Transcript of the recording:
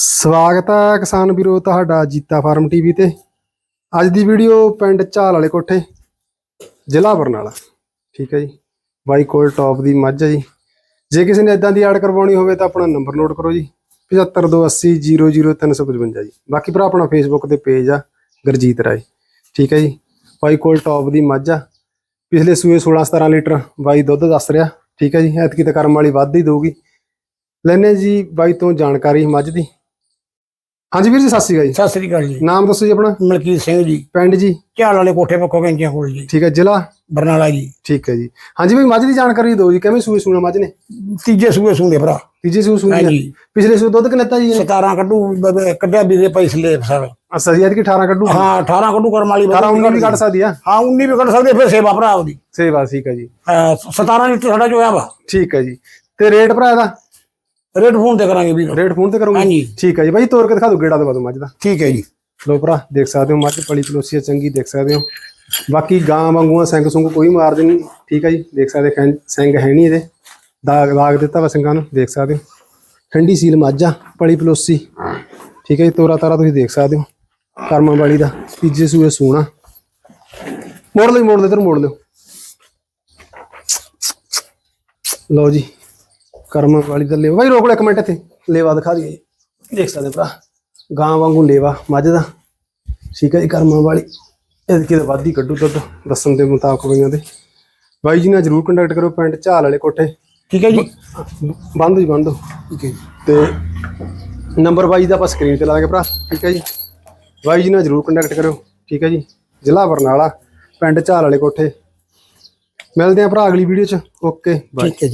ਸਵਾਗਤ ਹੈ ਕਿਸਾਨ ਵੀਰੋ ਤੁਹਾਡਾ ਜੀਤਾ ਫਾਰਮ ਟੀਵੀ ਤੇ। ਅੱਜ ਦੀ ਵੀਡੀਓ ਪਿੰਡ ਝਾਲ ਵਾਲੇ ਕੋਠੇ, ਜ਼ਿਲ੍ਹਾ ਬਰਨਾਲਾ। ਠੀਕ ਹੈ ਜੀ। ਬਾਈ ਕੋਲ ਟੌਪ ਦੀ ਮੱਝ ਹੈ ਜੀ। ਜੇ ਕਿਸੇ ਨੇ ਇਦਾਂ ਦੀ ਐਡ ਕਰਵਾਉਣੀ ਹੋਵੇ ਤਾਂ ਆਪਣਾ ਨੰਬਰ ਨੋਟ ਕਰੋ ਜੀ। 7528000355 ਜੀ। ਬਾਕੀ ਭਰਾ ਆਪਣਾ ਫੇਸਬੁੱਕ ਤੇ ਪੇਜ ਆ, ਗੁਰਜੀਤ ਰਾਏ। ਠੀਕ ਹੈ ਜੀ। ਬਾਈ ਕੋਲ ਟੌਪ ਦੀ ਮੱਝ ਆ। ਪਿਛਲੇ ਸੂਏ 16 17 ਲੀਟਰ ਬਾਈ ਦੁੱਧ ਦੱਸ ਰਿਹਾ। ਠੀਕ ਹੈ ਜੀ। ਐਤਕੀ ਤਾਂ ਕਰਮ ਵਾਲੀ ਵੱਧ ਹੀ ਦਊਗੀ। ਲੈਨੇ ਜੀ ਬਾਈ ਤੋਂ ਜਾਣਕਾਰੀ ਮੱਝ ਦੀ। ਹਾਂਜੀ ਵੀਰ ਜੀ ਸਤਿ ਸ਼੍ਰੀ ਅਕਾਲ ਜੀ। ਸਤਿ ਸ੍ਰੀ ਅਕਾਲ ਜੀ। ਨਾਮ ਦੱਸੋ ਜੀ ਆਪਣਾ? ਮਲਕੀਤ ਸਿੰਘ ਜੀ। ਪਿੰਡ ਜੀ? ਝਾਲ ਵਾਲੇ ਕੋਠੇ ਪੱਖੋ ਕੈਂਚੀਆਂ ਕੋਲ ਜੀ। ਠੀਕ ਹੈ ਜ਼ਿਲ੍ਹਾ? ਬਰਨਾਲਾ ਜੀ। ਠੀਕ ਹੈ ਜੀ। ਹਾਂਜੀ ਬਾਈ ਮੱਝ ਦੀ ਜਾਣਕਾਰੀ ਦਿਓ ਜੀ ਕਿਵੇਂ ਸੂਏ ਸੂਣਾ ਮੱਝ ਨੇ? ਤੀਜੇ ਸੂਏ ਸੁਣਦੇ ਭਰਾ। ਤੀਜੇ ਸੂਏ ਸੂਣੀ ਹਾਂਜੀ। ਪਿਛਲੇ ਸੂਏ ਦੁੱਧ ਕਿੰਨਾ ਦਿੱਤਾ ਜੀ ਇਹਨੇ? 17 ਕੱਢੂ ਬ- ਕੱਢਿਆ ਵੀ ਦੇ ਪੈਸੇ ਲੈ ਸਰ। ਅੱਛਾ ਜੀ ਐਤਕੀ 18 ਕੱਢੂ। ਹਾਂ 18 ਕੱਢੂ ਕਰਮ ਵਾਲੀ 18 19 ਵੀ ਕੱਢ ਸਕਦੀ ਆ। ਹਾਂ 19 ਵੀ ਕੱਢ ਸਕਦੇ ਫਿਰ ਸੇਵਾ ਭਰਾ ਉਹਦੀ। ਸੇਵਾ ਠੀਕ ਹੈ ਜੀ। ਅਹ 17 ਲੀਟਰ ਸਾਡਾ ਜੋ ਆ ਵਾ। ਠੀਕ ਹੈ ਜੀ। ਤੇ ਰੇਟ ਭਰਾ ਇਹਦਾ? ਰੇਟ ਫੋਨ ਤੇ ਕਰਾਂਗੇ ਵੀਰ ਰੇਟ ਫੋਨ ਤੇ ਕਰੋਗੇ? ਹਾਂਜੀ। ਠੀਕ ਹੈ ਜੀ। ਬਾਈ ਤੋਰ ਕੇ ਦਿਖਾ ਦਿਓ ਗੇੜਾ ਦਵਾ ਦਿਓ ਮੱਝ ਦਾ। ਠੀਕ ਹੈ ਜੀ। ਲੋ ਭਰਾ ਦੇਖ ਸਕਦੇ ਹੋ ਮੱਝ ਪਲੀ ਪਲੋਸੀ ਆ, ਚੰਗੀ ਦੇਖ ਸਕਦੇ ਹੋ। ਬਾਕੀ ਗਾਂ ਵਾਂਗੂਆਂ ਸਿੰਘ ਸੁੰਗ ਕੋਈ ਮਾਰਦੇ ਨਹੀਂ। ਠੀਕ ਹੈ ਜੀ। ਦੇਖ ਸਕਦੇ ਖੈਂ- ਸਿੰਘ ਹੈ ਨਹੀਂ ਇਹਦੇ। ਦਾਗ ਦਾਗ ਦਿੱਤਾ ਵਾ ਸਿੰਘਾਂ ਨੂੰ ਦੇਖ ਸਕਦੇ ਹੋ। ਠੰਡੀ ਸੀਲ ਮੱਝ ਆ ਪਲੀ ਪਲੋਸੀ। ਠੀਕ ਹੈ ਜੀ। ਤੋਰਾ ਤਾਰਾ ਤੁਸੀਂ ਦੇਖ ਸਕਦੇ ਹੋ। ਕਰਮਾਂ ਵਾਲੀ ਦਾ ਤੀਜੇ ਸੂਏ ਸੂਣਾ ਮੋੜ ਜੀ, ਮੋੜ ਲਓ ਇਧਰ ਮੋੜ ਲਓ। ਲਓ ਜੀ। ਕਰਮਾਂ ਵਾਲੀ ਦਾ ਲੇਵਾ। ਬਾਈ ਰੋਕ ਲਓ ਇੱਕ ਮਿੰਟ ਇੱਥੇ। ਲੇਵਾ ਦਿਖਾ ਦਈਏ। ਜੀ। ਦੇਖ ਸਕਦੇ ਭਰਾ। ਗਾਂ ਵਾਂਗੂ ਲੇਵਾ ਮੱਝ ਦਾ। ਠੀਕ ਹੈ ਜੀ ਕਰਮਾਂ ਵਾਲੀ। ਇਹ ਕਿਤੇ ਵਾਧੀ ਕੱਢੂ ਦੁੱਧ। ਦੱਸਣ ਦੇ ਮੁਤਾਬਕ ਬਈਆਂ ਦੇ। ਬਾਈ ਜੀ ਨਾਲ ਜਰੂਰ ਕੰਟੈਕਟ ਕਰੋ ਪਿੰਡ ਝਾਲ ਵਾਲੇ ਕੋਠੇ। ਠੀਕ ਹੈ ਜੀ। ਬੰਦ ਜੀ ਬੰਦ। ਠੀਕ ਹੈ ਜੀ। ਤੇ ਨੰਬਰ ਬਾਈ ਦਾ ਆਪਾਂ ਸਕਰੀਨ ਤੇ ਲਾ ਦਾਂਗੇ ਭਰਾ। ਠੀਕ ਹੈ ਜੀ। ਬਾਈ ਜੀ ਨਾਲ ਜਰੂਰ ਕੰਟੈਕਟ ਕਰਿਓ। ਠੀਕ ਹੈ ਜੀ। ਜ਼ਿਲ੍ਹਾ ਬਰਨਾਲਾ ਪਿੰਡ ਝਾਲ ਵਾਲੇ ਕੋਠੇ। ਮਿਲਦੇ ਆਂ ਭਰਾ ਅਗਲੀ ਵੀਡੀਓ ਚ। ਓਕੇ ਜੀ।